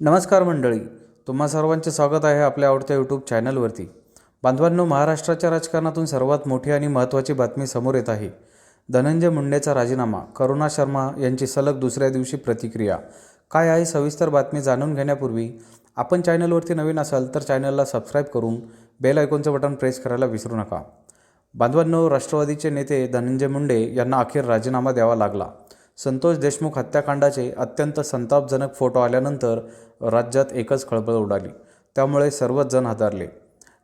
नमस्कार मंडळी तुम्हा सर्वांचे स्वागत आहे आपल्या आवडत्या यूट्यूब चॅनलवरती बांधवांनो महाराष्ट्राच्या राजकारणातून सर्वात मोठी आणि महत्त्वाची बातमी समोर येत आहे. धनंजय मुंडेचा राजीनामा करुणा शर्मा यांची सलग दुसऱ्या दिवशी प्रतिक्रिया. काय आहे सविस्तर बातमी जाणून घेण्यापूर्वी आपण चॅनलवरती नवीन असाल तर चॅनलला सबस्क्राईब करून बेल आयकॉनचं बटन प्रेस करायला विसरू नका. बांधवांनो राष्ट्रवादीचे नेते धनंजय मुंडे यांना अखेर राजीनामा द्यावा लागला. संतोष देशमुख हत्याकांडाचे अत्यंत संतापजनक फोटो आल्यानंतर राज्यात एकच खळबळ उडाली. त्यामुळे सर्वच जण हादरले.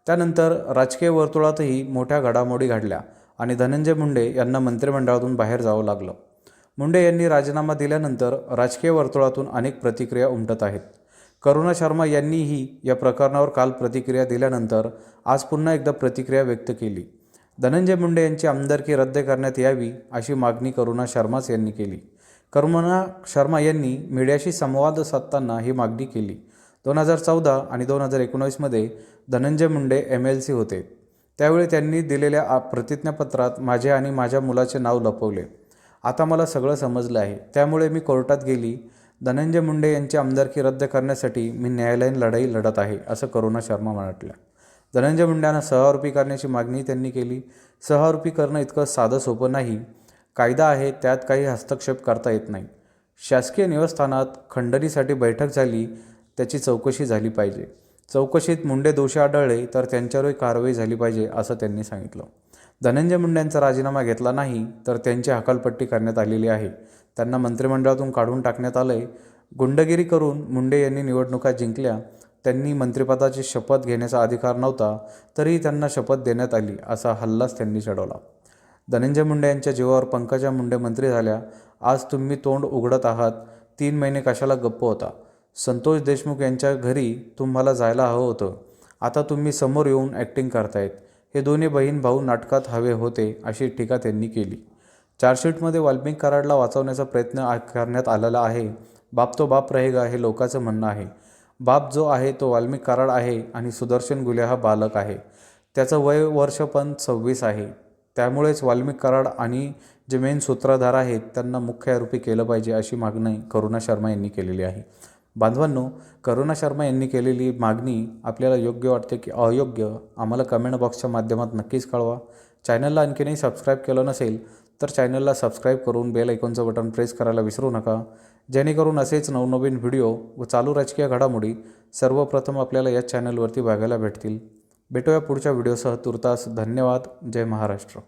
त्यानंतर राजकीय वर्तुळातही मोठ्या घडामोडी घडल्या आणि धनंजय मुंडे यांना मंत्रिमंडळातून बाहेर जावं लागलं. मुंडे यांनी राजीनामा दिल्यानंतर राजकीय वर्तुळातून अनेक प्रतिक्रिया उमटत आहेत. करुणा शर्मा यांनीही या प्रकरणावर काल प्रतिक्रिया दिल्यानंतर आज पुन्हा एकदा प्रतिक्रिया व्यक्त केली. धनंजय मुंडे यांची आमदारकी रद्द करण्यात यावी अशी मागणी करुणा शर्माच यांनी केली. करुणा शर्मा यांनी मीडियाशी संवाद साधताना ही मागणी केली. दोन हजार चौदा आणि दोन हजार एकोणीसमध्ये Dhananjay Munde M L C होते. त्यावेळी त्यांनी दिलेल्या प्रतिज्ञापत्रात माझे आणि माझ्या मुलाचे नाव लपवले. आता मला सगळं समजलं आहे. त्यामुळे मी कोर्टात गेली. धनंजय मुंडे यांची आमदारकी रद्द करण्यासाठी मी न्यायालयीन लढाई लढत आहे असं करुणा शर्मा म्हटल्या धनंजय मुंड्यांना सहआरोपी करण्याची मागणी त्यांनी केली. सहआरोपी करणं इतकं साधं सोपं नाही. कायदा आहे त्यात काही हस्तक्षेप करता येत नाही. शासकीय निवासस्थानात खंडणीसाठी बैठक झाली त्याची चौकशी झाली पाहिजे. चौकशीत मुंडे दोषी आढळले तर त्यांच्यावरही कारवाई झाली पाहिजे असं त्यांनी सांगितलं. धनंजय मुंडेंचा राजीनामा घेतला नाही तर त्यांची हकालपट्टी करण्यात आलेली आहे. त्यांना मंत्रिमंडळातून काढून टाकण्यात आलं आहे गुंडगिरी करून मुंडे यांनी निवडणुका जिंकल्या. त्यांनी मंत्रिपदाची शपथ घेण्याचा अधिकार नव्हता तरीही त्यांना शपथ देण्यात आली असा हल्लाच त्यांनी चढवला. धनंजय मुंडे यांच्या जीवावर पंकजा मुंडे मंत्री झाल्या आज तुम्ही तोंड उघडत आहात तीन महिने कशाला गप्प होता? संतोष देशमुख यांच्या घरी तुम्हाला जायला हवं होतं. आता तुम्ही समोर येऊन ॲक्टिंग करतायत. हे दोन्ही बहीण भाऊ नाटकात हवे होते अशी टीका त्यांनी केली. चार्जशीटमध्ये वाल्मिक कराडला वाचवण्याचा प्रयत्न करण्यात आलेला आहे. बाप तो बाप रहेगा हे लोकांचं म्हणणं आहे. बाप जो आहे तो वाल्मिक कराड आहे आणि सुदर्शन गुले हा बालक आहे. त्याचं वय वर्ष पण सव्वीस आहे. त्यामुळेच वाल्मिक कराड आणि जे मेन सूत्रधार आहेत त्यांना मुख्य आरोपी केलं पाहिजे अशी मागणी करुणा शर्मा यांनी केलेली आहे. बांधवांनो करुणा शर्मा यांनी केलेली मागणी आपल्याला योग्य वाटते की अयोग्य आम्हाला कमेंट बॉक्सच्या माध्यमात नक्कीच कळवा. चॅनलला आणखीनही सबस्क्राईब केलं नसेल तर चॅनलला सबस्क्राईब करून बेल ऐकॉनचं बटन प्रेस करायला विसरू नका. जेणेकरून असेच नवनवीन व्हिडिओ व चालू राजकीय घडामोडी सर्वप्रथम आपल्याला या चॅनलवरती बघायला भेटतील. भेटूया पुढच्या व्हिडिओसह. तुर्तास धन्यवाद. जय महाराष्ट्र.